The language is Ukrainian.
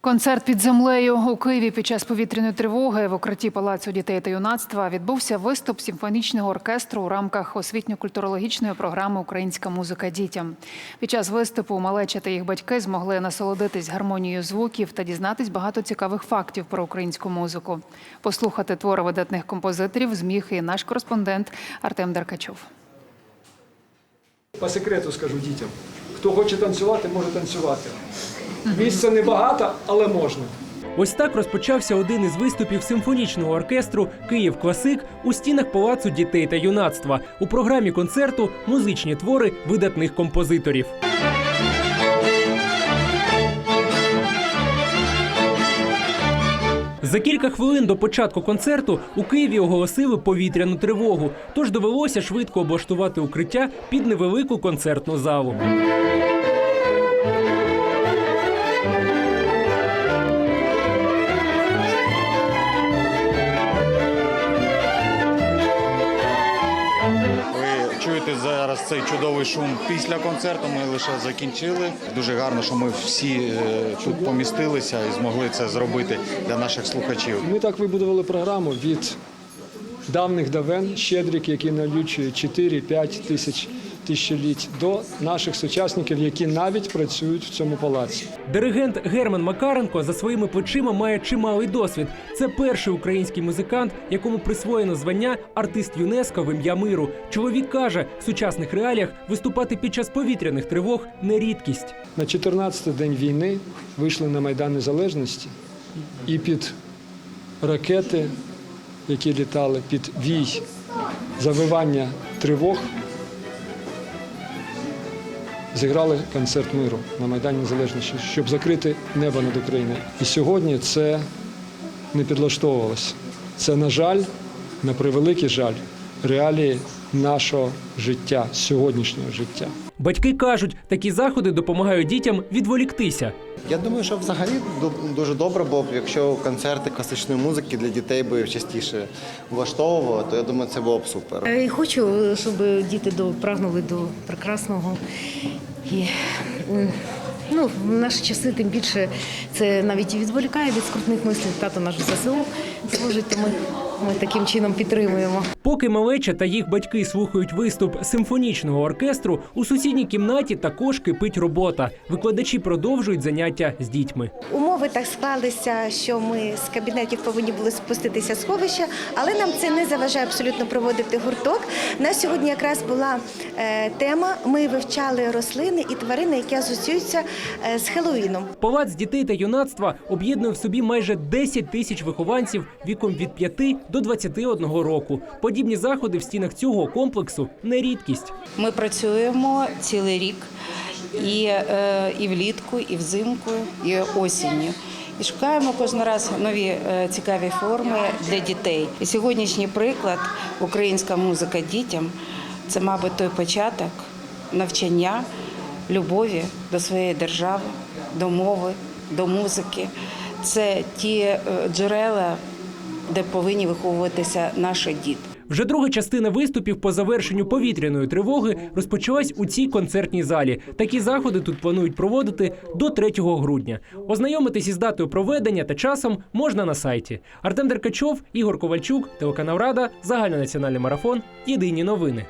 Концерт під землею у Києві під час повітряної тривоги в укритті палацу дітей та юнацтва відбувся виступ симфонічного оркестру у рамках освітньо-культурологічної програми Українська музика дітям. Під час виступу малеча та їх батьки змогли насолодитись гармонією звуків та дізнатись багато цікавих фактів про українську музику. Послухати твори видатних композиторів зміг і наш кореспондент Артем Деркачов. По секрету скажу дітям. Хто хоче танцювати, може танцювати. Місця небагато, але можна. Ось так розпочався один із виступів симфонічного оркестру Київ Класик у стінах палацу дітей та юнацтва. У програмі концерту музичні твори видатних композиторів. За кілька хвилин до початку концерту у Києві оголосили повітряну тривогу, тож довелося швидко облаштувати укриття під невелику концертну залу. Ви зараз цей чудовий шум після концерту. Ми лише закінчили. Дуже гарно, що ми всі е, тут помістилися і змогли це зробити для наших слухачів. Ми так вибудували програму від давних давен, щедрик, який налічує 4-5 тисяч тисячоліть, до наших сучасників, які навіть працюють в цьому палаці. Диригент Герман Макаренко за своїми плечима має чималий досвід. Це перший український музикант, якому присвоєно звання артист ЮНЕСКО в ім'я миру. Чоловік каже, в сучасних реаліях виступати під час повітряних тривог не рідкість. На 14-й день війни вийшли на Майдан Незалежності і під ракети, які літали, під вій завивання тривог, зіграли концерт миру на Майдані Незалежності, щоб закрити небо над Україною. І сьогодні це не підлаштовувалося. Це, на жаль, на превеликий жаль, реалії нашого життя, сьогоднішнього життя. Батьки кажуть, такі заходи допомагають дітям відволіктися. Я думаю, що взагалі ду- дуже добре було б, якщо концерти класичної музики для дітей би частіше влаштовували, то я думаю, це було б супер. Е, І хочу, щоб діти до, прагнули до прекрасного. І, ну, в наші часи тим більше це навіть і відволікає від скрутних мислів. Тато наш в ЗСУ служить, то ми, таким чином підтримуємо. Поки малеча та їх батьки слухають виступ симфонічного оркестру, у сусідній кімнаті також кипить робота. Викладачі продовжують заняття з дітьми. Умови так склалися, що ми з кабінетів повинні були спуститися з сховища, але нам це не заважає абсолютно проводити гурток. У нас сьогодні якраз була е, тема. Ми вивчали рослини і тварини, які асоціюються е, з Хеллоуіном. Палац дітей та юнацтва об'єднує в собі майже 10 тисяч вихованців віком від 5 до 21 року. Подібні заходи в стінах цього комплексу не рідкість. Ми працюємо цілий рік і, е, і влітку, і взимку, і осінню. І шукаємо кожен раз нові е, цікаві форми для дітей. І сьогоднішній приклад українська музика дітям це, мабуть, той початок навчання любові до своєї держави, до мови, до музики. Це ті е, джерела, де повинні виховуватися наші діти. Вже друга частина виступів по завершенню повітряної тривоги розпочалась у цій концертній залі. Такі заходи тут планують проводити до 3 грудня. Ознайомитись із датою проведення та часом можна на сайті. Артем Деркачов, Ігор Ковальчук, телеканал Рада, загальнонаціональний марафон. Єдині новини.